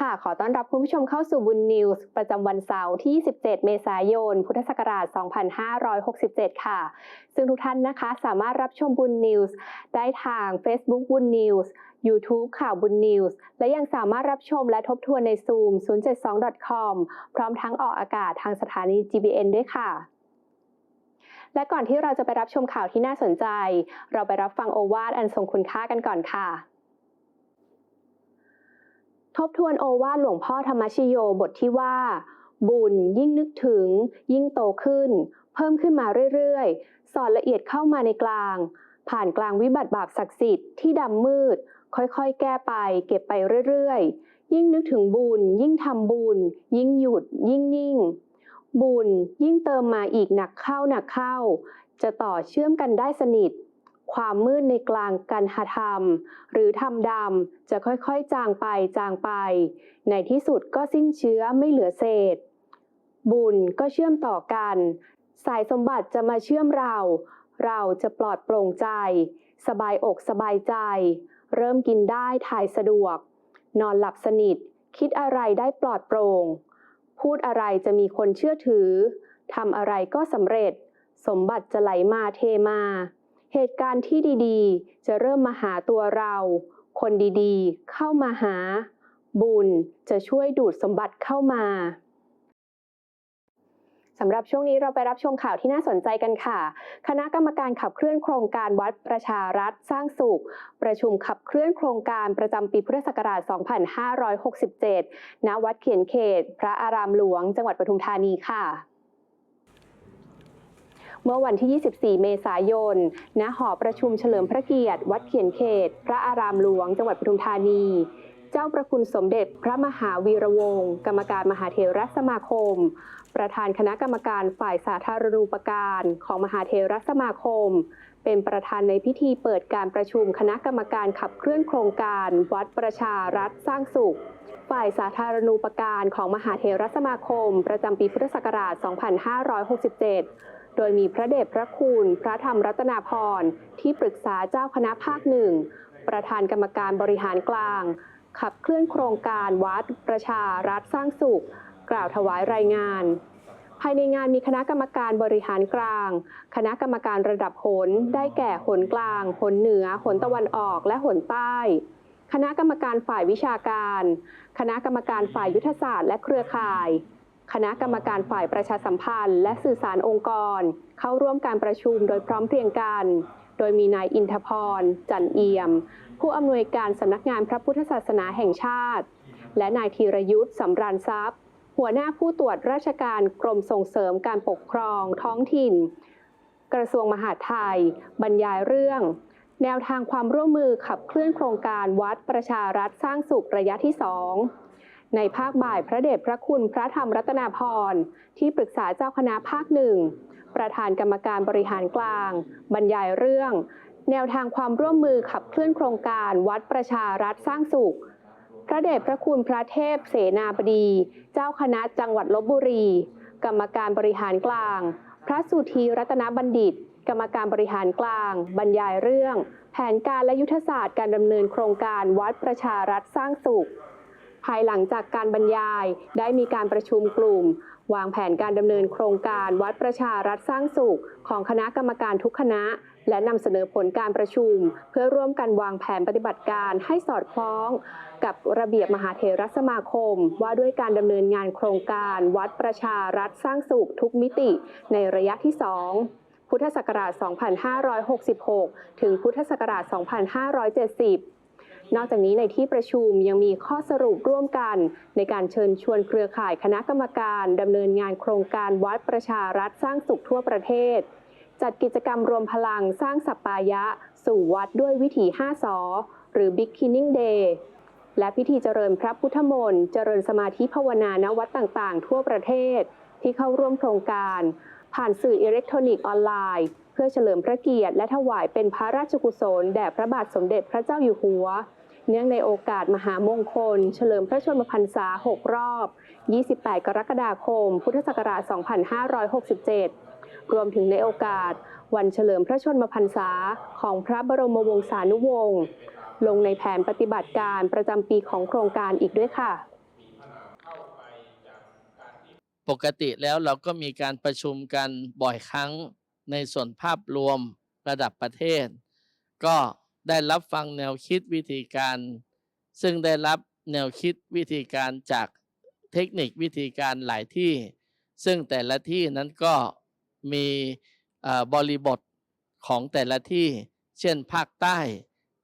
ค่ะ ขอต้อนรับคุณผู้ชมเข้าสู่บุญนิวส์ประจำวันเสาร์ที่ 17 เมษายน พุทธศักราช 2567 ค่ะ ซึ่งทุกท่านนะคะสามารถรับชมบุญนิวส์ได้ทาง Facebook บุญนิวส์ YouTube ข่าวบุญนิวส์ และยังสามารถรับชมและทบทวนใน Zoom 072.com พร้อมทั้งออกอากาศทางสถานี GBN ด้วยค่ะและก่อนที่เราจะไปรับชมข่าวที่น่าสนใจ เราไปรับฟังโอวาทอันทรงคุณค่ากันก่อนค่ะ ทบทวนโอวาทหลวงพ่อธรรมชโยบทที่ว่า บุญยิ่งนึกถึง ยิ่งโตขึ้น เพิ่มขึ้นมาเรื่อยๆ สอนละเอียดเข้ามาในกลาง ผ่านกลางวิบัติบาปศักดิ์สิทธิ์ที่ดำมืด ค่อยๆ แก้ไป เก็บไปเรื่อยๆ ยิ่งนึกถึงบุญ ยิ่งทำบุญ ยิ่งหยุด ยิ่งนิ่ง บุญยิ่งเติมมาอีกหนักเข้าหนักเข้า จะต่อเชื่อมกันได้สนิท ความมืดในกลางกันหธรรม หรือธรรมดำจะค่อยๆ จางไปจางไป ในที่สุดก็สิ้นเชื้อไม่เหลือเศษ บุญก็เชื่อมต่อกัน สายสมบัติจะมาเชื่อมเรา เราจะปลอดโปร่งใจ สบายอกสบายใจ เริ่มกินได้ถ่ายสะดวก นอนหลับสนิท คิดอะไรได้ปลอดโปร่ง พูดอะไรจะมีคนเชื่อถือทำอะไรก็สำเร็จ สมบัติจะไหลมาเทมา เหตุการณ์ที่ดีๆ จะเริ่มมาหาตัวเรา คนดีๆ เข้ามาหา บุญจะช่วยดูดสมบัติเข้ามาสำหรับช่วงนี้เราไปรับชมข่าวที่น่าสนใจกันค่ะ คณะกรรมการขับเคลื่อนโครงการวัดประชารัฐสร้างสุข ประชุมขับเคลื่อนโครงการประจำปีพุทธศักราช 2567 ณ วัดเขียนเขต พระอารามหลวง จังหวัดปทุมธานีค่ะ เมื่อวันที่ 24 เมษายน ณ หอประชุมเฉลิมพระเกียรติ วัดเขียนเขต พระอารามหลวง จังหวัดปทุมธานี เจ้าประคุณสมเด็จพระมหาวีระวงศ์ กรรมการมหาเถรสมาคม ประธานคณะกรรมการฝ่ายสาธารณูปการของมหาเถรสมาคม เป็นประธานในพิธีเปิดการประชุมคณะกรรมการขับเคลื่อนโครงการ วัดประชารัฐสร้างสุขฝ่ายสาธารณูปการของมหาเถรสมาคม ประจำปีพุทธศักราช 2567 โดยมีพระเดชพระคุณ พระธรรมรัตนาพรที่ปรึกษาเจ้าคณะภาคหนึ่ง ประธานกรรมการบริหารกลาง ขับเคลื่อนโครงการวัดประชารัฐสร้างสุข กล่าวถวายรายงาน ภายในงานมีคณะกรรมการบริหารกลาง คณะกรรมการระดับหนได้แก่หนกลางหนเหนือหนตะวันออกและหนใต้คณะกรรมการฝ่ายวิชาการ คณะกรรมการฝ่ายยุทธศาสตร์และเครือข่าย คณะกรรมการฝ่ายประชาสัมพันธ์ และสื่อสารองค์กร เข้าร่วมการประชุมโดยพร้อมเพรียงกัน โดยมีนายอินทพร จันเอี่ยม ผู้อำนวยการสำนักงานพระพุทธศาสนาแห่งชาติ และนายธีรยุทธ์สำราญทรัพย์ หัวหน้าผู้ตรวจราชการกรมส่งเสริมการปกครองท้องถิ่น กระทรวงมหาดไทย บรรยายเรื่อง แนวทางความร่วมมือขับเคลื่อนโครงการวัดประชารัฐสร้างสุขระยะที่สอง ในภาคบ่ายพระเดชพระคุณพระธรรมรัตนาพรที่ปรึกษาเจ้าคณะภาคหนึ่งประธานกรรมการบริหารกลาง บรรยายเรื่อง แนวทางความร่วมมือขับเคลื่อนโครงการวัดประชารัฐสร้างสุข พระเดชพระคุณพระเทพเสนาบดี เจ้าคณะจังหวัดลบบุรี กรรมการบริหารกลาง พระสุธีรัตนบัณฑิต กรรมการบริหารกลาง บรรยายเรื่อง แผนการและยุทธศาสตร์การดำเนินโครงการวัดประชารัฐสร้างสุข ภายหลังจากการบรรยายได้มีการประชุมกลุ่ม วางแผนการดำเนินโครงการวัดประชารัฐสร้างสุข ของคณะกรรมการทุกคณะ และนำเสนอผลการประชุม เพื่อร่วมกันวางแผนปฏิบัติการให้สอดคล้อง กับระเบียบมหาเถรสมาคม ว่าด้วยการดำเนินงานโครงการวัดประชารัฐสร้างสุขทุกมิติ ในระยะที่ 2พุทธศักราช 2566 ถึงพุทธศักราช 2570 นอกจากนี้ในที่ประชุมยังมีข้อสรุปร่วมกัน ในการเชิญชวนเครือข่ายคณะกรรมการดำเนินงานโครงการวัดประชารัฐสร้างสุขทั่วประเทศ จัดกิจกรรมรวมพลังสร้างสัปปายะ สู่วัดด้วยวิถี5สอหรือ Beginning Day และพิธีเจริญพระพุทธมนต์เจริญสมาธิภาวนาณวัดต่างๆ ทั่วประเทศ ที่เข้าร่วมโครงการ ผ่านสื่ออิเล็กทรอนิกส์ออนไลน์ เพื่อเฉลิมพระเกียรติและถวายเป็นพระราชกุศล แด่พระบาทสมเด็จพระเจ้าอยู่หัว เนื่องในโอกาสมหามงคล เฉลิมพระชนมพรรษา 6 รอบ 28 กรกฎาคม พุทธศักราช 2567 รวมถึงในโอกาสวันเฉลิมพระชนมพรรษาของพระบรมวงศานุวงศ์ลงในแผนปฏิบัติการประจำปีของโครงการอีกด้วยค่ะ ปกติแล้วเราก็มีการประชุมกันบ่อยครั้งในส่วนภาพรวมระดับประเทศ ก็ ได้รับฟังแนวคิดวิธีการ ซึ่งได้รับแนวคิดวิธีการจากเทคนิควิธีการหลายที่ ซึ่งแต่ละที่นั้นก็มีบริบทของแต่ละที่ เช่นภาคใต้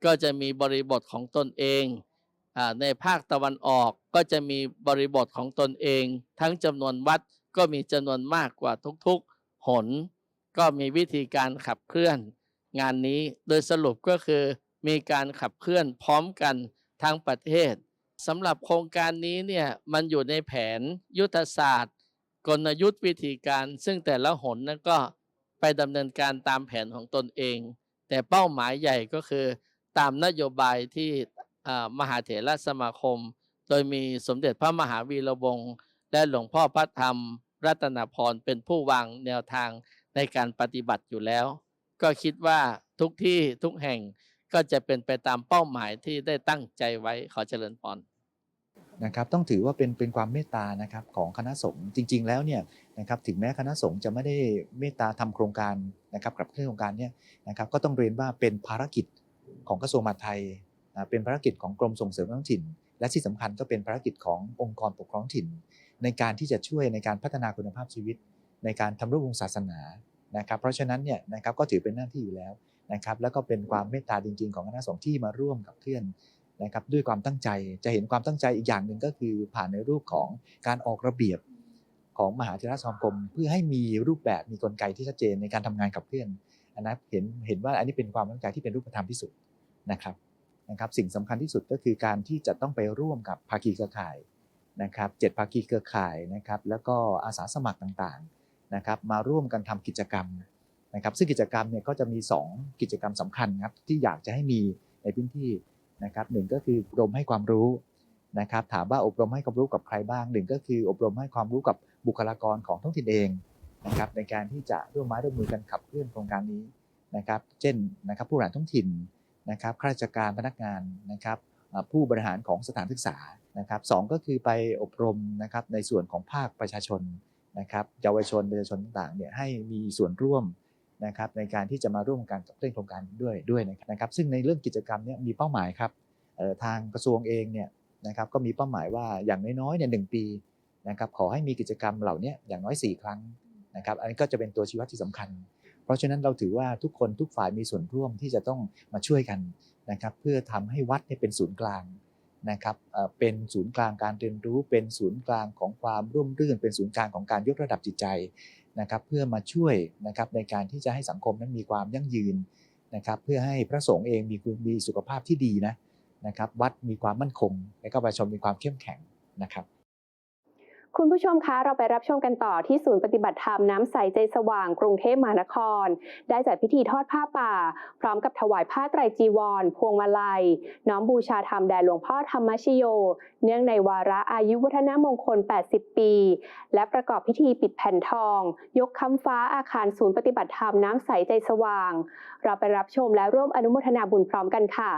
ก็จะมีบริบทของตนเองอในภาคตะวันออกก็จะมีบริบทของตนเอง ทั้งจำนวนวัดก็มีจำนวนมากกว่าทุกๆ หน ก็มีวิธีการขับเคลื่อน งานนี้โดยสรุปก็คือมีการขับเคลื่อนพร้อมกันทั้งประเทศสำหรับโครงการนี้เนี่ยมันอยู่ในแผนยุทธศาสตร์ กลยุทธ์วิธีการ ซึ่งแต่ละหนนั้นก็ไปดำเนินการตามแผนของตนเอง แต่เป้าหมายใหญ่ก็คือตามนโยบายที่มหาเถรสมาคม โดยมีสมเด็จพระมหาวีระวงศ์และหลวงพ่อพระธรรม รัตนพรเป็นผู้วางแนวทางในการปฏิบัติอยู่แล้ว ก็คิดว่าทุกที่ทุกแห่งก็จะเป็นไปตามเป้าหมายที่ได้ตั้งใจไว้ขอเจริญพรนะครับต้องถือว่าเป็นเป็นความเมตตานะครับของคณะสงฆ์จริง ๆ แล้วเนี่ยนะครับถึงแม้คณะสงฆ์จะไม่ได้เมตตาทำโครงการนะครับกับเครื่องโครงการเนี่ยนะครับก็ต้องเรียนว่าเป็นภารกิจของกระทรวงมหาดไทยนะเป็นภารกิจของกรมส่งเสริมท้องถิ่น และที่สำคัญก็เป็นภารกิจขององค์กรปกครองถิ่น ในการที่จะช่วยในการพัฒนาคุณภาพชีวิต ในการทำรูปวงศาสนา นะครับเพราะฉะนั้นเนี่ยนะครับก็ถือเป็นหน้าที่อยู่แล้วนะครับแล้วก็เป็นความเมตตาจริง ๆ ของคณะสงฆ์ที่มาร่วมกับเคลื่อนนะครับด้วยความตั้งใจจะเห็นความตั้งใจอีกอย่างหนึ่งก็คือผ่านในรูปของการออกระเบียบของมหาเถรสมาคม เพื่อให้มีรูปแบบมีกลไกที่ชัดเจนในการทำงานกับเพื่อนอันนั้นเห็นเห็นว่าอันนี้เป็นความตั้งใจที่เป็นรูปธรรมที่สุดนะครับนะครับสิ่งสำคัญที่สุดก็คือการที่จะต้องไปร่วมกับภาคีเครือข่ายนะครับเจ็ดภาคีเครือข่ายนะครับแล้วก็อาสาสมัครต่างๆ นะครับมาร่วมกันทำกิจกรรมนะครับซึ่งกิจกรรมเนี่ยก็จะมี 2 กิจกรรมสำคัญครับที่อยากจะให้มีในพื้นที่นะครับหนึ่งก็คืออบรมให้ความรู้นะครับถามว่าอบรมให้ความรู้กับใครบ้างหนึ่งก็คืออบรมให้ความรู้กับบุคลากรของท้องถิ่นเองนะครับในการที่จะร่วมไม้ร่วมมือกันขับเคลื่อนโครงการนี้นะครับเช่นนะครับผู้บริหารท้องถิ่นนะครับข้าราชการพนักงานนะครับผู้บริหารของสถานศึกษานะครับสองก็คือไปอบรมนะครับในส่วนของภาคประชาชน นะครับเยาวชนประชาชนต่างๆเนี่ยให้มีส่วนร่วมนะครับในการที่จะมาร่วมกันกับเรื่องโครงการด้วยด้วยนะครับ ซึ่งในเรื่องกิจกรรมเนี้มีเป้าหมายครับทางกระทรวงเองเนี่ยนะครับก็มีเป้าหมายว่าอย่างน้อยๆเนี่ยหนึ่งปีนะครับขอให้มีกิจกรรมเหล่านี้อย่างน้อย 4 ครั้งนะครับอันนี้ก็จะเป็นตัวชี้วัดที่สำคัญ เพราะฉะนั้นเราถือว่าทุกคนทุกฝ่ายมีส่วนร่วมที่จะต้องมาช่วยกันนะครับเพื่อทำให้วัดเนี่ยเป็นศูนย์กลาง นะครับเป็นศูนย์กลางการเรียนรู้ เป็นศูนย์กลางของความร่วมรื่น เป็นศูนย์กลางของการยกระดับจิตใจนะครับ เพื่อมาช่วยนะครับในการที่จะให้สังคมนั้นมีความยั่งยืนนะครับ เพื่อให้พระสงฆ์เองมีคุณมีสุขภาพที่ดีนะนะครับ วัดมีความมั่นคง และก็ประชาชนมีความเข้มแข็งนะครับ คุณผู้ชมคะเราไปรับชมกันต่อที่ศูนย์ปฏิบัติธรรมน้ำใสใจสว่างกรุงเทพมหานคร ได้จัดพิธีทอดผ้าป่า พร้อมกับถวายผ้าไตรจีวร พวงมาลัย น้อมบูชาธรรมแด่หลวงพ่อธรรมชโย เนื่องในวาระอายุวัฒนมงคล 80 ปี และประกอบพิธีปิดแผ่นทอง ยกคำฟ้าอาคารศูนย์ปฏิบัติธรรมน้ำใสใจสว่าง เราไปรับชมและร่วมอนุโมทนาบุญพร้อมกันค่ะ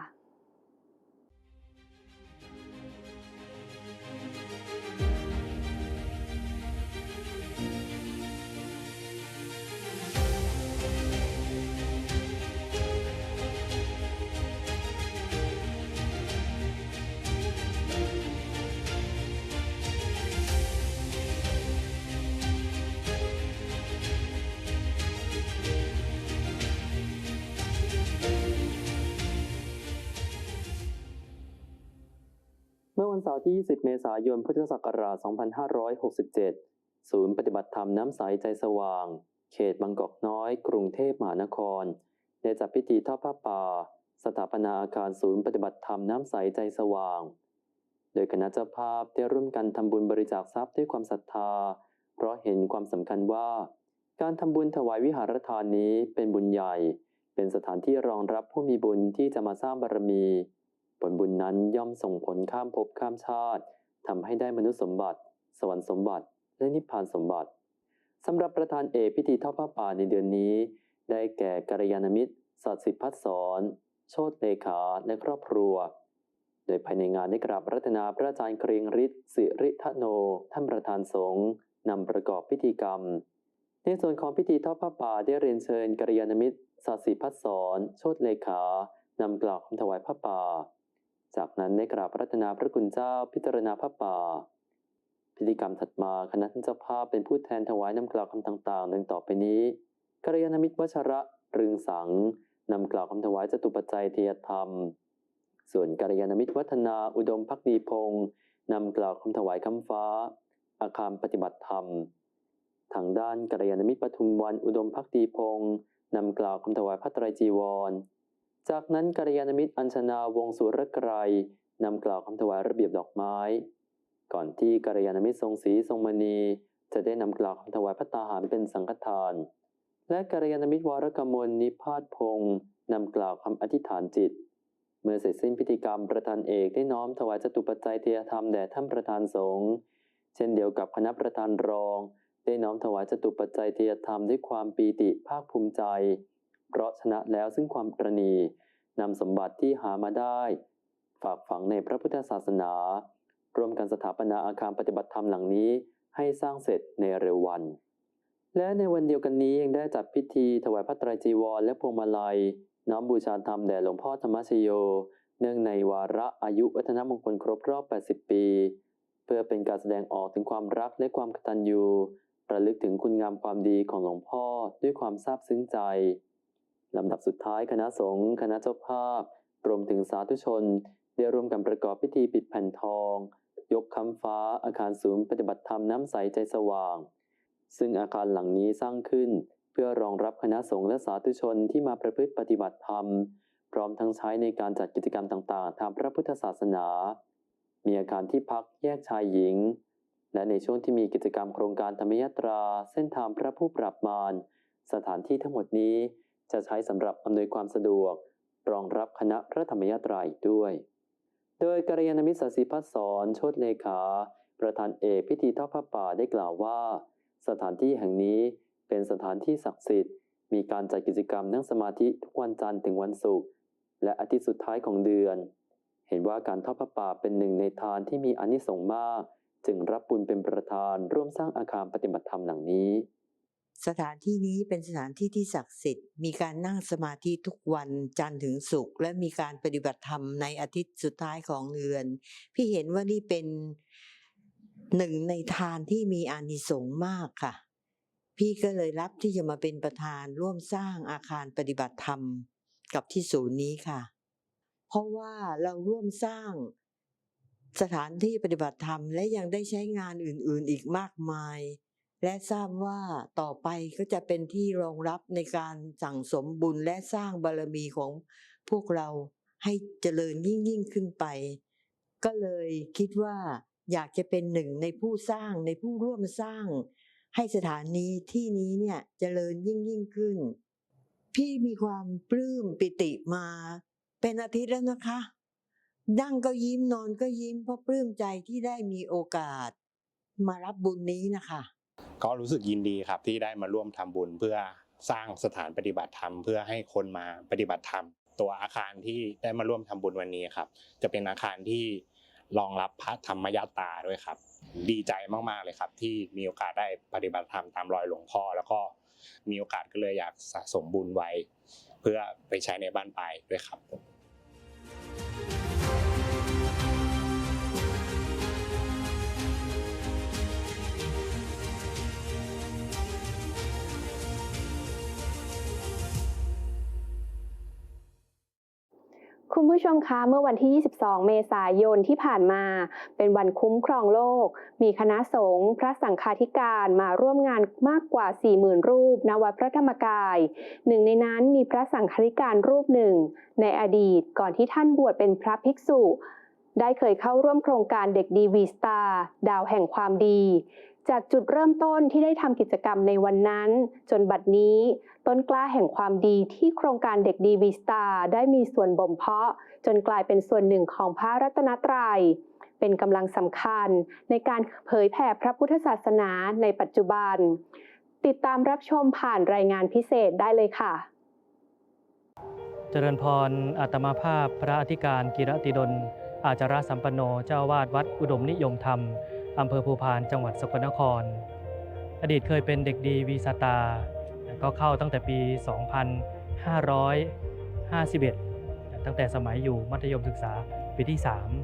วันเสาร์ที่ 20 เมษายน พุทธศักราช 2567 ศูนย์ปฏิบัติธรรมน้ำใสใจสว่าง เขตบางกอกน้อย กรุงเทพมหานคร ได้จัดพิธีทอดผ้าป่า สถาปนาอาคารศูนย์ปฏิบัติธรรมน้ำใสใจสว่าง โดยคณะเจ้าภาพได้ร่วมกันทำบุญบริจาคทรัพย์ด้วยความศรัทธา เพราะเห็นความสำคัญว่า การทำบุญถวายวิหารทานนี้เป็นบุญใหญ่ เป็นสถานที่รองรับผู้มีบุญที่จะมาสร้างบารมี ลบุญนั้นย่อมส่งผลข้ามภพข้ามชาติทำให้ได้มนุษย์สมบัติ สวรรค์สมบัติ และนิพพานสมบัติสำหรับประธานเอกพิธีทอดผ้าป่าในเดือนนี้ ได้แก่กัลยาณมิตรสัตสิทธิพัฒสอนโชติเลขาและครอบครัว โดยภายในงานได้กราบรัตนาพระอาจารย์เกรียงฤทธิ์สิริทโน ท่านประธานสงฆ์นำประกอบพิธีกรรม ในส่วนของพิธีทอดผ้าป่าได้เรียนเชิญกัลยาณมิตรสาสีพัฒสอนโชติเลขานำกล่าวคำถวายผ้าป่า จากนั้นได้กราบรัตนาพระคุณเจ้าพิจารณาผ้าป่า พิธีกรรมถัดมาคณะท่านเจ้าภาพเป็นผู้แทนถวายนำกล่าวคำต่างๆ ดังต่อไปนี้กัลยาณมิตรวชระรึงสังนำกล่าวคำถวายจตุปัจจัยเทียธรรม ส่วนกัลยาณมิตรวัฒนาอุดมพักดีพงศ์นำกล่าวคำถวายคำฟ้า อาคารปฏิบัติธรรม ทางด้านกัลยาณมิตรปทุมวันอุดมพักดีพงศ์นำกล่าวคำถวายพระไตรจีวร จากนั้นกัลยาณมิตรอัญชนาวงสุรกรนำกล่าวคำถวายระเบียบดอกไม้ ก่อนที่กัลยาณมิตรทรงศรีทรงมณี จะได้นำกล่าวคำถวายพระตาหารเป็นสังฆทาน และกัลยาณมิตรวรกมลนิพาทพงศ์นำกล่าวคำอธิษฐานจิต เมื่อเสร็จสิ้นพิธีกรรมประธานเอกได้น้อมถวายจตุปัจจัยเทียธรรมแด่ท่านประธานสงฆ์เช่นเดียวกับคณะประธานรอง ได้น้อมถวายจตุปัจจัยเทียธรรมด้วยความปีติภาคภูมิใจ เพราะชนะแล้วซึ่งความตรณีนำสมบัติที่หามาได้ ฝากฝังในพระพุทธศาสนา ร่วมกันสถาปนาอาคารปฏิบัติธรรมหลังนี้ให้สร้างเสร็จในเร็ววัน และในวันเดียวกันนี้ยังได้จัดพิธีถวายพระตรจีวรและพวงมาลัย น้อมบูชาธรรมแด่หลวงพ่อธรรมชโย เนื่องในวาระอายุวัฒนมงคลครบรอบ 80 ปี เพื่อเป็นการแสดงออกถึงความรักและความกตัญญูระลึกถึงคุณงามความดีของหลวงพ่อด้วยความซาบซึ้งใจ ลำดับสุดท้ายคณะสงฆ์คณะเจ้าภาพ รวมถึงสาธุชน ได้ร่วมกันประกอบพิธีปิดแผ่นทอง ยกคำฟ้าอาคารศูนย์ปฏิบัติธรรมน้ำใสใจสว่าง ซึ่งอาคารหลังนี้สร้างขึ้น เพื่อรองรับคณะสงฆ์และสาธุชนที่มาประพฤติปฏิบัติธรรม พร้อมทั้งใช้ในการจัดกิจกรรมต่างๆ ทางพระพุทธศาสนา มีอาคารที่พักแยกชายหญิง และในช่วงที่มีกิจกรรมโครงการธรรมยตรา เส้นทางพระผู้ปรับมารสถานที่ทั้งหมดนี้ จะใช้สำหรับอำนวยความสะดวก รองรับคณะพระธรรมยาตราอีกด้วย โดยกัลยาณมิตรสศิพัฒสอนโชตเลขา ประธานเอกพิธีทอดผ้าป่าได้กล่าวว่า สถานที่แห่งนี้เป็นสถานที่ศักดิ์สิทธิ์ มีการจัดกิจกรรมนั่งสมาธิทุกวันจันทร์ถึงวันศุกร์และอาทิตย์สุดท้ายของเดือน เห็นว่าการทอดผ้าป่าเป็นหนึ่งในทานที่มีอานิสงส์มาก จึงรับบุญเป็นประธานร่วมสร้างอาคารปฏิบัติธรรมหลังนี้ สถานที่นี้เป็นสถานที่ที่ศักดิ์สิทธิ์ มีการนั่งสมาธิทุกวันจันทร์ถึงศุกร์และมีการปฏิบัติธรรมในอาทิตย์สุดท้ายของเดือน พี่เห็นว่านี่เป็นหนึ่งในทานที่มีอานิสงส์มากค่ะ พี่ก็เลยรับที่จะมาเป็นประธานร่วมสร้างอาคารปฏิบัติธรรมกับที่ศูนย์นี้ค่ะ เพราะว่าเราร่วมสร้างสถานที่ปฏิบัติธรรมและยังได้ใช้งานอื่น ๆ อีกมากมาย และทราบว่าต่อไปก็จะเป็นที่รองรับในการสั่งสมบุญและสร้างบารมีของพวกเราให้เจริญยิ่งยิ่งขึ้นไป ก็เลยคิดว่าอยากจะเป็นหนึ่งในผู้สร้างในผู้ร่วมสร้าง ให้สถานีที่นี้เนี่ยเจริญยิ่งยิ่งขึ้น พี่มีความปลื้มปิติมา เป็นอาทิตย์แล้วนะคะนั่งก็ยิ้มนอนก็ยิ้มเพราะปลื้มใจที่ได้มีโอกาส มารับบุญนี้นะคะ ก็รู้สึกยินดีครับที่ได้มาร่วมทำบุญเพื่อสร้างสถานปฏิบัติธรรมเพื่อให้คนมาปฏิบัติธรรม ตัวอาคารที่ได้มาร่วมทำบุญวันนี้ครับ จะเป็นอาคารที่รองรับพระธรรมยาตาด้วยครับ ดีใจมากๆเลยครับ ที่มีโอกาสได้ปฏิบัติธรรมตามรอยหลวงพ่อ แล้วก็มีโอกาสก็เลยอยากสะสมบุญไว้ เพื่อไปใช้ในบ้านปลายด้วยครับ คุณผู้ชมคะเมื่อวันที่ 22 เมษายนที่ผ่านมา เป็นวันคุ้มครองโลก มีคณะสงฆ์พระสังฆาธิการมาร่วมงานมากกว่า 40,000 รูปณวัดพระธรรมกาย หนึ่งในนั้นมีพระสังฆาธิการรูปหนึ่ง ในอดีตก่อนที่ท่านบวชเป็นพระภิกษุ ได้เคยเข้าร่วมโครงการเด็กดีวีสตาร์ดาวแห่งความดี จากจุดเริ่มต้นที่ได้ทำกิจกรรมในวันนั้น จนบัดนี้ต้นกล้าแห่งความดีที่โครงการเด็กดีวีสตาได้มีส่วนบ่มเพาะ จนกลายเป็นส่วนหนึ่งของพระรัตนตรัย เป็นกำลังสำคัญในการเผยแผ่พระพุทธศาสนาในปัจจุบัน ติดตามรับชมผ่านรายงานพิเศษได้เลยค่ะ เจริญพรอาตมาภาพพระอธิการกิรติดลอาจาระสัมปันโนเจ้าวาดวัดอุดมนิยมธรรม อำเภอภูพานจังหวัดสกลนคร อดีตเคยเป็นเด็กดีวีสตาก็เข้าตั้งแต่ปี 2551 ตั้งแต่สมัยอยู่มัธยมศึกษาปีที่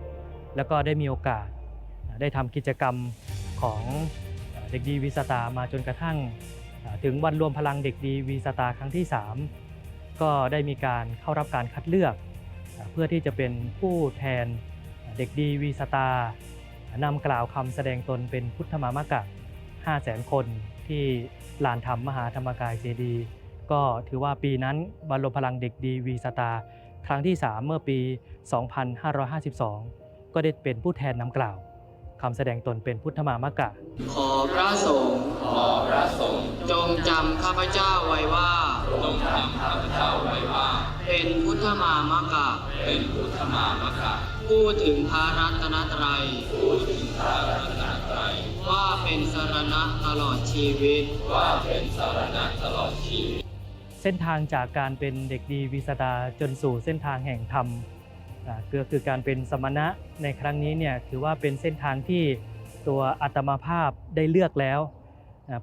3 แล้วก็ได้มีโอกาสได้ทำกิจกรรมของเด็กดีวีสตามาจนกระทั่ง ถึงวันรวมพลังเด็กดีวีสตาครั้งที่ 3 ก็ได้มีการเข้ารับการคัดเลือก เพื่อที่จะเป็นผู้แทนเด็กดีวีสตา นำกล่าวคำแสดงตนเป็นพุทธมามกะ500,000คนที่ลานธรรมมหาธรรมกายเจดีย์ก็ถือว่าปีนั้นบรรลมพลังเด็กดีวีสตาร์ครั้งที่ 3 เมื่อปี 2552 ก็ได้เป็นผู้แทนนำกล่าวคำแสดงตนเป็นพุทธมามกะ ขอพระสงฆ์ขอพระสงฆ์จงจำข้าพเจ้าไว้ว่าจงจำข้าพเจ้าไว้ว่า เป็นพุทธมามกะ เป็นพุทธมามกะ พูดถึงพระรัตนตรัยพูดถึงพระรัตนตรัยว่าเป็นสรณะตลอดชีวิต ว่าเป็นสรณะตลอดชีวิต เส้นทางจากการเป็นเด็กดีวีสตาจนสู่เส้นทางแห่งธรรมก็คือการเป็นสมณะในครั้งนี้เนี่ยถือว่าเป็นเส้นทางที่ตัวอัตมาภาพได้เลือกแล้ว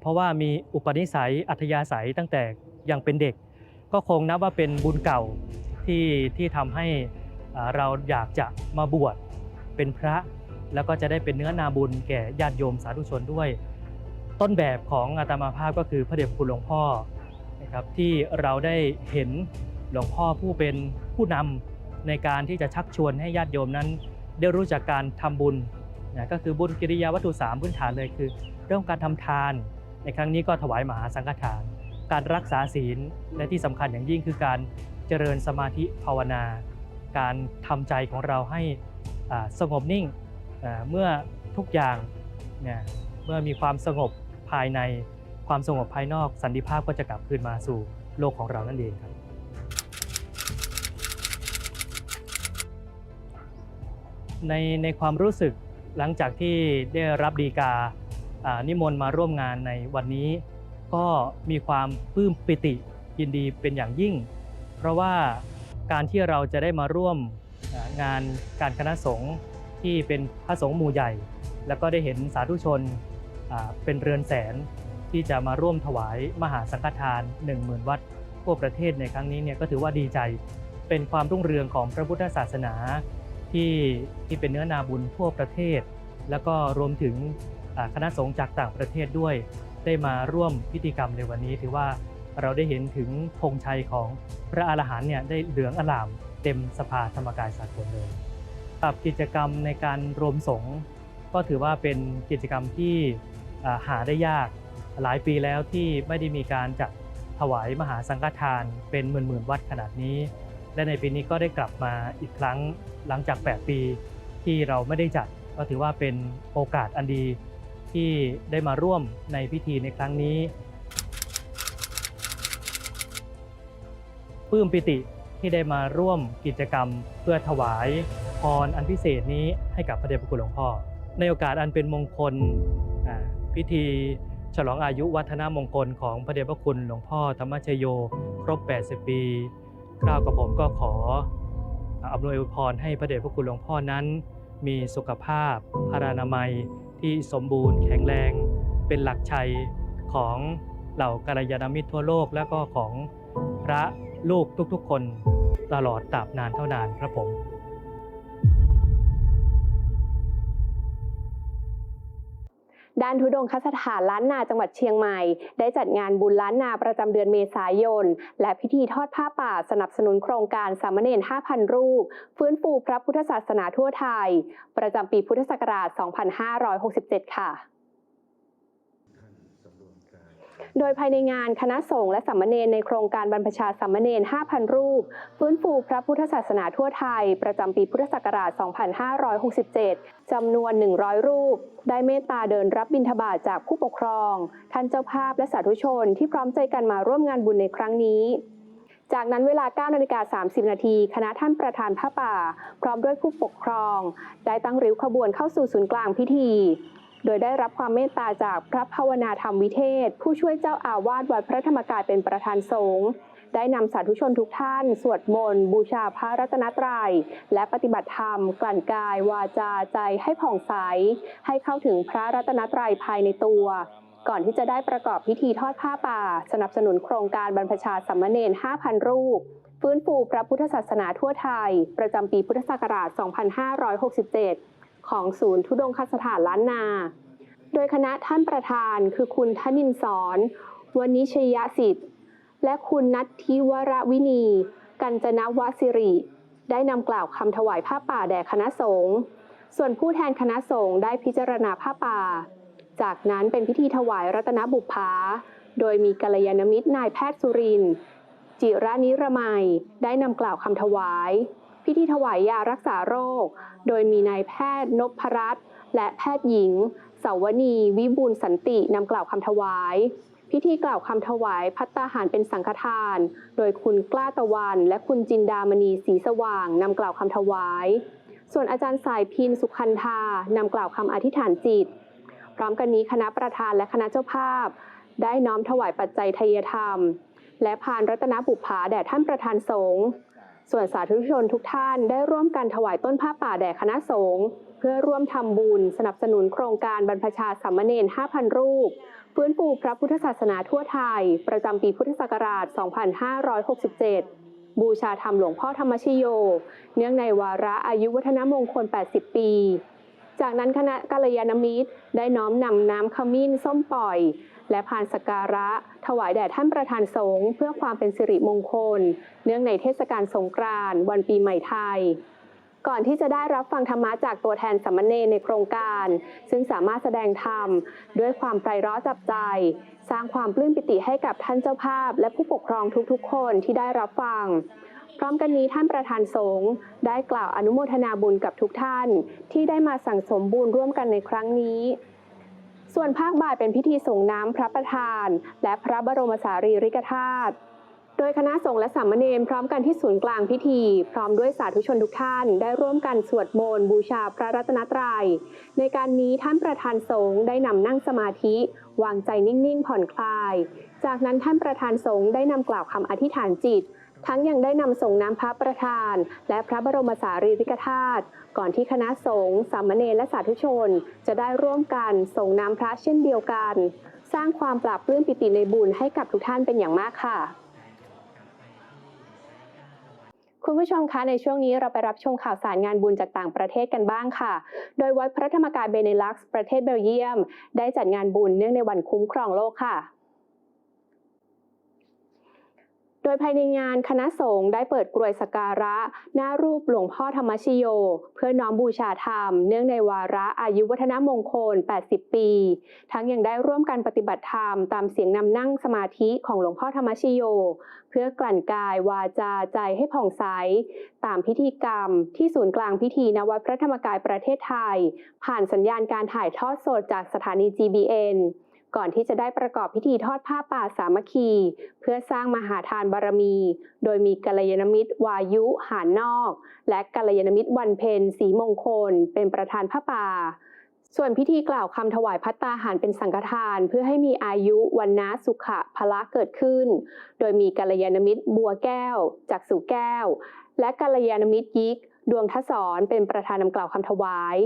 เพราะว่ามีอุปนิสัยอัธยาศัยตั้งแต่ยังเป็นเด็ก ก็คงนับว่าเป็นบุญเก่าที่ที่ทำให้ เราอยากจะมาบวชเป็นพระ แล้วก็จะได้เป็นเนื้อนาบุญแก่ญาติโยมสาธุชนด้วย ต้นแบบของอาตมาภาพก็คือพระเดชพระคุณหลวงพ่อนะครับที่เราได้เห็นหลวงพ่อผู้เป็นผู้นำในการที่จะชักชวนให้ญาติโยมนั้น ได้รู้จักการทำบุญนะก็คือบุญกิริยาวัตถุสามพื้นฐานเลยคือ เรื่องการทำทาน ในครั้งนี้ก็ถวายมหาสังฆทาน การรักษาศีลและที่สำคัญอย่างยิ่งคือการเจริญสมาธิภาวนา การทำใจของเราให้สงบนิ่งเมื่อทุกอย่างเนี่ยเมื่อมีความสงบภายในความสงบภายนอกสันติภาพก็จะกลับคืนมาสู่โลกของเรานั่นเองครับในในความรู้สึกหลังจากที่ได้รับดีกานิมนต์มาร่วมงานในวันนี้ ก็มีความปลื้มปิติยินดีเป็นอย่างยิ่ง เพราะว่า การที่เราจะได้มาร่วมงานการคณะสงฆ์ที่เป็นพระสงฆ์หมู่ใหญ่ แล้วก็ได้เห็นสาธุชนเป็นเรือนแสนที่จะมาร่วมถวายมหาสังฆทาน 10,000 วัดทั่วประเทศในครั้งนี้เนี่ยก็ถือว่าดีใจเป็นความรุ่งเรืองของพระพุทธศาสนาที่ที่เป็นเนื้อนาบุญทั่วประเทศ แล้วก็รวมถึงคณะสงฆ์จากต่างประเทศด้วย ได้มาร่วมพิธีกรรมในวันนี้ถือว่า เราได้เห็นถึงธงชัยของพระอรหันต์เนี่ยได้เหลืองอลามเต็มสภาธรรมกายสากลเลยกับกิจกรรมในการรวมสงฆ์ก็ถือว่าเป็นกิจกรรมที่หาได้ยากหลายปีแล้วที่ไม่ได้มีการจัดถวายมหาสังฆทานเป็นหมื่นๆวัดขนาดนี้ และในปีนี้ก็ได้กลับมาอีกครั้งหลังจาก 8 ปีที่เราไม่ได้จัดก็ถือว่าเป็นโอกาสอันดีที่ได้มาร่วมในพิธีในครั้งนี้ ปลื้มปิติที่ได้มาร่วมกิจกรรม เพื่อถวายพรอันพิเศษนี้ให้กับพระเดชพระคุณหลวงพ่อ ในโอกาสอันเป็นมงคลพิธีฉลองอายุวัฒนมงคลของพระเดชพระคุณหลวงพ่อธรรมชโย ครบ 80 ปีกล่าวกับผมก็ขออำนวยอวยพรให้พระเดชพระคุณหลวงพ่อนั้น มีสุขภาพพารานามัยที่สมบูรณ์แข็งแรง เป็นหลักชัยของเหล่ากัลยาณมิตรทั่วโลกและก็ของพระ ลูกทุกๆคนตลอดตราบนานเท่านานครับผมด้านทุดงคสถานล้านนาจังหวัดเชียงใหม่ ได้จัดงานบุญล้านนาประจำเดือนเมษายน และพิธีทอดผ้าป่าสนับสนุนโครงการสามเณร5,000 รูป ฟื้นฟูพระพุทธศาสนาทั่วไทย ประจำปีพุทธศักราช 2567 ค่ะ โดยภายในงานคณะสงฆ์และสามมเณรในโครงการบรรพชาสามมเณร5,000 รูป ฟื้นฟูพระพุทธศาสนาทั่วไทย ประจำปีพุทธศักราช 2567 จำนวน 100 รูป ได้เมตตาเดินรับบิณฑบาตจากผู้ปกครอง ท่านเจ้าภาพและสาธุชนที่พร้อมใจกันมาร่วมงานบุญในครั้งนี้จากนั้นเวลา9นาฬิกา30 นาที คณะท่านประธานผ้าป่า พร้อมด้วยผู้ปกครอง ได้ตั้งริ้วขบวนเข้าสู่ศูนย์กลางพิธี โดยได้รับความเมตตาจากพระภาวนาธรรมวิเทศ ผู้ช่วยเจ้าอาวาสวัดพระธรรมกายเป็นประธานสงฆ์ได้นำสาธุชนทุกท่าน สวดมนต์ บูชาพระรัตนตรัย และปฏิบัติธรรม กลั่นกาย วาจาใจให้ผ่องใส ให้เข้าถึงพระรัตนตรัยภายในตัว ก่อนที่จะได้ประกอบพิธีทอดผ้าป่า สนับสนุนโครงการบรรพชาสัมมเนร5,000 รูป ฟื้นฟูพระพุทธศาสนาทั่วไทย ประจำปีพุทธศักราช 2567 ของศูนย์ทุดงคสถานล้านนา โดยคณะท่านประธานคือคุณทนินสอนวนิชยสิทธิ์ และคุณนัทธิวรวินี กัญจนวสิริ ได้นำกล่าวคำถวายผ้าป่าแด่คณะสงฆ์ ส่วนผู้แทนคณะสงฆ์ได้พิจารณาผ้าป่า จากนั้นเป็นพิธีถวายรัตนบุพภาโดยมีกัลยาณมิตรนายแพทย์สุรินทร์จิรานิรมัย ได้นำกล่าวคำถวาย พิธีถวายยารักษาโรค โดยมีนายแพทย์นพรัตน์และแพทย์หญิงเสาวนีวิบูลสันตินำกล่าวคำถวาย พิธีกล่าวคำถวายพัตตาหารเป็นสังฆทาน โดยคุณกล้าตะวัน และคุณจินดามณีสีสว่างนำกล่าวคำถวาย ส่วนอาจารย์สายพินสุขันธานำกล่าวคำอธิษฐานจิต พร้อมกันนี้คณะประธานและคณะเจ้าภาพ ได้น้อมถวายปัจจัยทายธรรม และพานรัตนบุพภาแด่ท่านประธานสงฆ์ ส่วนสาธุชนทุกท่านได้ร่วมกันถวายต้นผ้าป่าแด่คณะสงฆ์เพื่อร่วมทำบุญสนับสนุนโครงการบรรพชาสัมเนร5,000 รูป ฟื้นฟูพระพุทธศาสนาทั่วไทย ประจำปีพุทธศักราช 2567 บูชาธรรมหลวงพ่อธรรมชโย เนื่องในวาระอายุวัฒนมงคล 80 ปี จากนั้นคณะกัลยาณมิตรได้น้อมนำน้ำขมิ้นส้มปล่อย และพานสการะ ถวายแด่ท่านประธานสงฆ์เพื่อความเป็นสิริมงคล เนื่องในเทศกาลสงกรานต์วันปีใหม่ไทย ก่อนที่จะได้รับฟังธรรมะจากตัวแทนสามเณรในโครงการ ซึ่งสามารถแสดงธรรม ด้วยความไพเราะจับใจ สร้างความปลื้มปิติให้กับท่านเจ้าภาพ และผู้ปกครองทุกๆ คนที่ได้รับฟังพร้อมกันนี้ท่านประธานสงฆ์ได้กล่าวอนุโมทนาบุญกับทุกท่าน ที่ได้มาสั่งสมบุญร่วมกันในครั้งนี้ ส่วนภาคบ่ายเป็นพิธีส่งน้ำพระประธาน และพระบรมสารีริกธาตุโดยคณะสงฆ์และสามเณรพร้อมกันที่ศูนย์กลางพิธี พร้อมด้วยสาธุชนทุกท่านได้ร่วมกันสวดมนต์บูชาพระรัตนตรัย ในการนี้ท่านประธานสงฆ์ได้นำนั่งสมาธิ วางใจนิ่ง ๆ ผ่อนคลาย จากนั้นท่านประธานสงฆ์ได้นำกล่าวคำอธิษฐานจิต ทั้งยังได้นำส่งน้ำพระประธาน และพระบรมสารีริกธาตุ ก่อนที่คณะสงฆ์สามเณรและสาธุชน จะได้ร่วมกันส่งน้ำพระเช่นเดียวกัน สร้างความปราบปลื้มปิติในบุญให้กับทุกท่านเป็นอย่างมากค่ะ คุณผู้ชมคะในช่วงนี้เราไปรับชมข่าวสารงานบุญจากต่างประเทศกันบ้างค่ะ โดยวัดพระธรรมกายเบเนลักซ์ประเทศเบลเยียม ได้จัดงานบุญเนื่องในวันคุ้มครองโลกค่ะ โดยภายในงานคณะสงฆ์ได้เปิดกรวยสการะ หน้ารูปหลวงพ่อธรรมชโย เพื่อน้อมบูชาธรรม เนื่องในวาระอายุวัฒนมงคล 80 ปี ทั้งยังได้ร่วมกันปฏิบัติธรรม ตามเสียงนำนั่งสมาธิของหลวงพ่อธรรมชโย เพื่อกลั่นกายวาจาใจให้ผ่องใส ตามพิธีกรรม ที่ศูนย์กลางพิธีณวัดพระธรรมกายประเทศไทย ผ่านสัญญาณการถ่ายทอดสดจากสถานี GBN ก่อนที่จะได้ประกอบพิธีทอดผ้าป่าสามัคคี เพื่อสร้างมหาทานบารมี โดยมีกัลยาณมิตรวายุหานนอก และกัลยาณมิตรวันเพ็ญศรีมงคล เป็นประธานผ้าป่าส่วนพิธีกล่าวคำถวายพัตตาหารเป็นสังฆทาน เพื่อให้มีอายุวันนะสุขะพละเกิดขึ้น โดยมีกัลยาณมิตรบัวแก้ว จากสุแก้ว และกัลยาณมิตรยิก ดวงทศรเป็นประธานนำกล่าวคำถวาย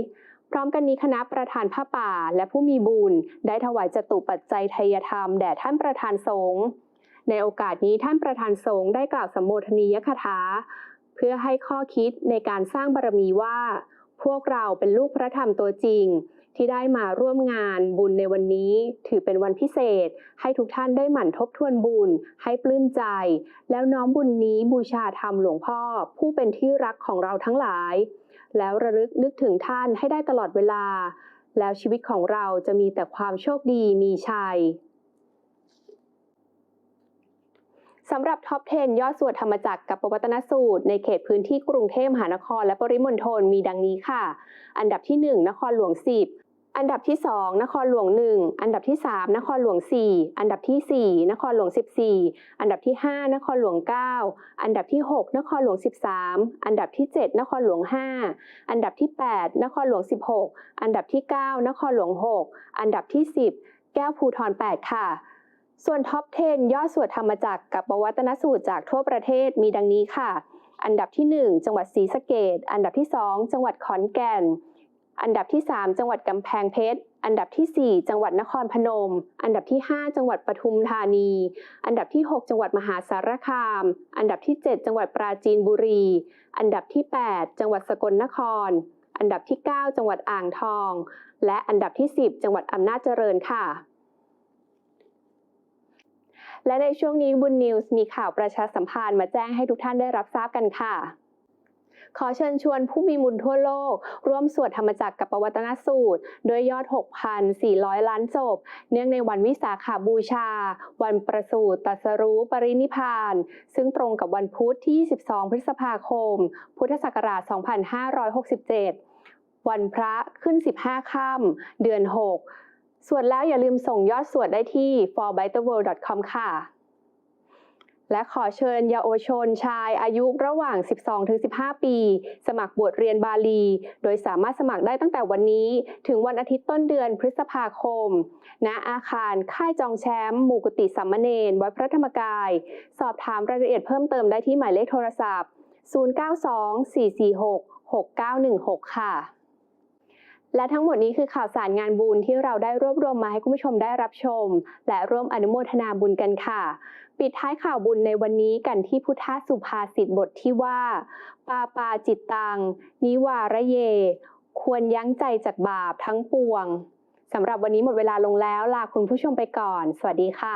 พร้อมกันนี้คณะประธานผ้าป่าและผู้มีบุญได้ถวายจตุปัจจัยทยธรรมแด่ท่านประธานสงฆ์ในโอกาสนี้ท่านประธานสงฆ์ได้กล่าวสมโภชนียคถาเพื่อให้ข้อคิดในการสร้างบารมีว่า พวกเราเป็นลูกพระธรรมตัวจริง ที่ได้มาร่วมงานบุญในวันนี้ ถือเป็นวันพิเศษ ให้ทุกท่านได้หมั่นทบทวนบุญ ให้ปลื้มใจ แล้วน้อมบุญนี้บูชาธรรมหลวงพ่อ ผู้เป็นที่รักของเราทั้งหลาย แล้วระลึกนึกถึงท่านให้ได้ตลอดเวลา แล้วชีวิตของเราจะมีแต่ความโชคดีมีชัยสำหรับท็อป 10 ยอดสวดธรรมจักรกับปวัตนสูตร ในเขตพื้นที่กรุงเทพมหานครและปริมณฑลมีดังนี้ค่ะ อันดับที่ 1 นครหลวง 10 อันดับที่ 2 นครหลวง 1 อันดับที่ 3 นครหลวง 4 อันดับทีสี่ 4 นครหลวง 14 อันดับที่ 5 นครหลวง 9 อันดับที่ 6 นครหลวง 13 อันดับที่ 7 นครหลวง 5 อันดับที่ 8 นครหลวง 16 อันดับที่ 9 นครหลวง 6 อันดับที่ 10 แก้วภูทร 8 ค่ะ ส่วนท็อป 10 ยอดสวดธรรมจักรกับปวัตนสูตรจากทั่วประเทศมีดังนี้ค่ะ อันดับที่ 1 จังหวัดศรีสะเกดอันดับที่ 2 จังหวัดขอนแก่น อันดับที่ 3 จังหวัดกำแพงเพชร อันดับที่ 4 จังหวัดนครพนม อันดับที่ 5 จังหวัดปทุมธานี อันดับที่ 6 จังหวัดมหาสารคาม อันดับที่ 7 จังหวัดปราจีนบุรี อันดับที่ 8 จังหวัดสกลนคร อันดับที่ 9 จังหวัดอ่างทอง และอันดับที่ 10 จังหวัดอำนาจเจริญค่ะ และในช่วงนี้บุญนิวส์มีข่าวประชาสัมพันธ์มาแจ้งให้ทุกท่านได้รับทราบกันค่ะ ขอเชิญชวนผู้มีบุญทั่วโลก ร่วมสวดธรรมจักรกับปวัตนสูตร โดยยอด 6,400 ล้านจบ เนื่องในวันวิสาขาบูชา วันประสูติตรัสรู้ปรินิพาน ซึ่งตรงกับวันพุธที่ 22 พฤษภาคม พุทธศักราช 2567 วันพระขึ้น 15 ค่ำเดือน 6 สวดแล้วอย่าลืมส่งยอดสวดได้ที่ forbetterworld.com ค่ะ และขอเชิญเยาวชนชายอายุระหว่าง 12-15 ปี สมัครบวชเรียนบาลี โดยสามารถสมัครได้ตั้งแต่วันนี้ ถึงวันอาทิตย์ต้นเดือนพฤษภาคม ณ อาคารค่ายจองแชมป์หมู่กุฏิสัมมเนนวัดพระธรรมกาย สอบถามรายละเอียดเพิ่มเติมได้ที่หมายเลขโทรศัพท์ 0924466916 ค่ะ และทั้งหมดนี้คือข่าวสารงานบุญที่เราได้รวบรวมมาให้คุณผู้ชมได้รับชม และร่วมอนุโมทนาบุญกันค่ะ ปิดท้ายข่าวบุญในวันนี้กันที่พุทธสุภาษิตบทที่ว่า ปาปาจิตตัง นิวาระเย ควรยั้งใจจากบาปทั้งปวงสำหรับวันนี้หมดเวลาลงแล้วลาคุณผู้ชมไปก่อน สวัสดีค่ะ